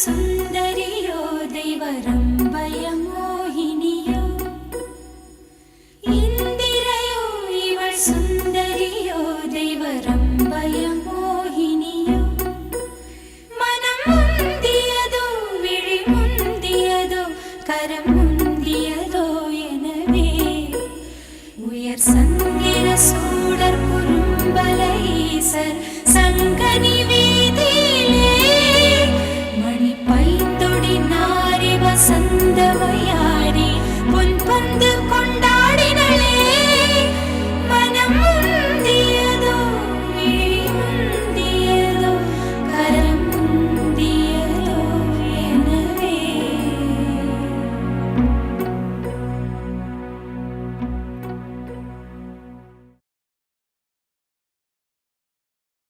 सुन्दर्यो दैवरम्बयमोहिन्यो इन्दिरयो इव सुन्दर्यो दैवरम्बयमो சங்கிர சூடர் குறும்பலை சங்கனி